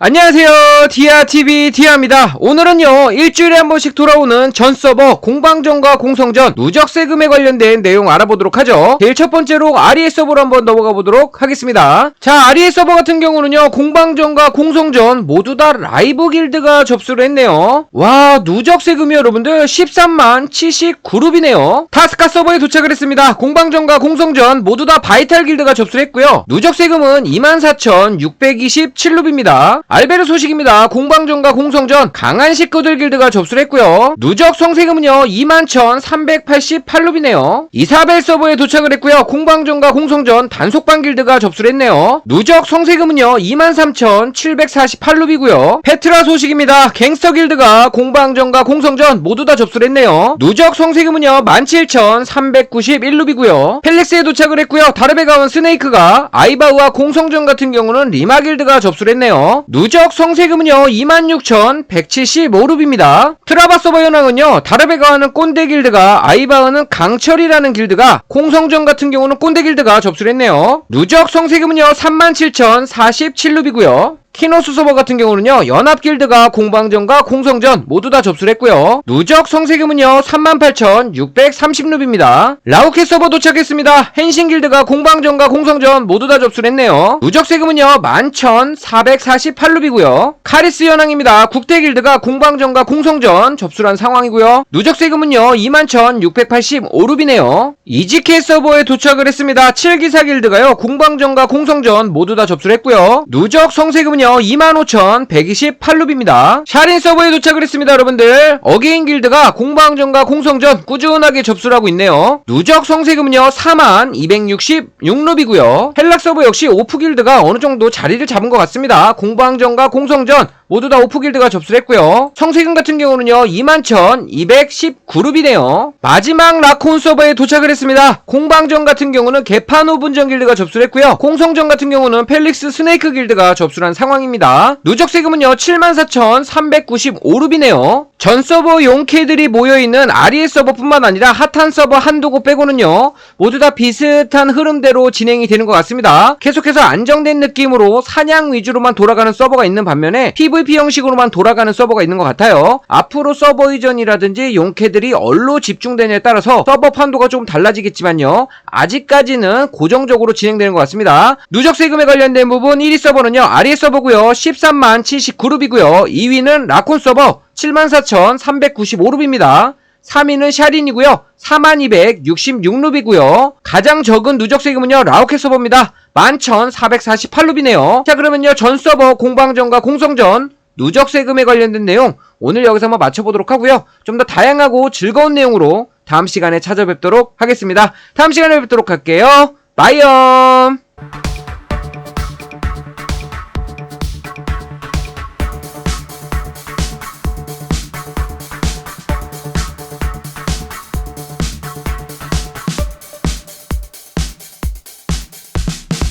안녕하세요. 디아TV 디아입니다. 오늘은요 일주일에 한 번씩 돌아오는 전 서버 공방전과 공성전 누적 세금에 관련된 내용 알아보도록 하죠. 제일 첫 번째로 아리에 서버로 한번 넘어가 보도록 하겠습니다. 자 아리에 서버 같은 경우는요 공방전과 공성전 모두 다 라이브 길드가 접수를 했네요. 와 누적 세금이 여러분들 13만 79룹이네요. 타스카 서버에 도착을 했습니다. 공방전과 공성전 모두 다 바이탈 길드가 접수를 했고요. 누적 세금은 24,627룹입니다 알베르 소식입니다. 공방전과 공성전 강한 식구들 길드가 접수를 했고요. 누적 성세금은요 21,388룹이네요. 이사벨 서버에 도착을 했고요. 공방전과 공성전 단속반 길드가 접수를 했네요. 누적 성세금은요 23,748룹이고요. 페트라 소식입니다. 갱스터 길드가 공방전과 공성전 모두 다 접수를 했네요. 누적 성세금은요 17,391룹이고요. 펠렉스에 도착을 했고요. 다르베가온 스네이크가 아이바우와 공성전 같은 경우는 리마 길드가 접수를 했네요. 누적 성세금은요 26,175룹입니다. 트라바 서버 현황은요 다르베가와는 꼰대 길드가 아이바우는 강철이라는 길드가 공성전 같은 경우는 꼰대 길드가 접수를 했네요. 누적 성세금은요 37,047룹이고요. 키노스 서버 같은 경우는요 연합 길드가 공방전과 공성전 모두 다 접수를 했고요. 누적 성세금은요 38,630룹입니다. 라우켓 서버 도착했습니다. 헨신 길드가 공방전과 공성전 모두 다 접수를 했네요. 누적 세금은요 11,448룹이고요. 카리스 현황입니다. 국대 길드가 공방전과 공성전 접수한 상황이고요. 누적 세금은요 21,685룹이네요. 이지케 서버에 도착을 했습니다. 7기사 길드가요 공방전과 공성전 모두 다 접수를 했고요. 누적 성세금은요 25,128룹입니다. 샤린 서버에 도착을 했습니다, 여러분들. 어게인 길드가 공방전과 공성전 꾸준하게 접수를 하고 있네요. 누적 성세금은요, 42,266룹이고요. 헬락 서버 역시 오프 길드가 어느 정도 자리를 잡은 것 같습니다. 공방전과 공성전 모두 다 오프 길드가 접수를 했고요. 성세금 같은 경우는요, 21,219룹이네요. 마지막 라콘 서버에 도착을 했습니다. 공방전 같은 경우는 개파노 분전 길드가 접수를 했고요. 공성전 같은 경우는 펠릭스 스네이크 길드가 접수를 한 상황입니다. 누적 세금은요, 74,395룹이네요. 전 서버 용캐들이 모여있는 아리에 서버뿐만 아니라 핫한 서버 한두 곳 빼고는요, 모두 다 비슷한 흐름대로 진행이 되는 것 같습니다. 계속해서 안정된 느낌으로 사냥 위주로만 돌아가는 서버가 있는 반면에 PVP 형식으로만 돌아가는 서버가 있는 것 같아요. 앞으로 서버 이전이라든지 용캐들이 얼로 집중되냐에 따라서 서버 판도가 조금 달라지겠지만요. 아직까지는 고정적으로 진행되는 것 같습니다. 누적 세금에 관련된 부분 1위 서버는요. 아리에 서버고요. 13만 79룹이고요. 2위는 라콘 서버 74,395룹입니다. 3위는 샤린이고요. 42,266룹이고요. 가장 적은 누적 세금은요. 라우켓 서버입니다. 11,448룹이네요. 자 그러면요. 전 서버 공방전과 공성전 누적 세금에 관련된 내용 오늘 여기서 한번 맞춰보도록 하고요. 좀 더 다양하고 즐거운 내용으로 다음 시간에 찾아뵙도록 하겠습니다. 다음 시간에 뵙도록 할게요. 바이엄!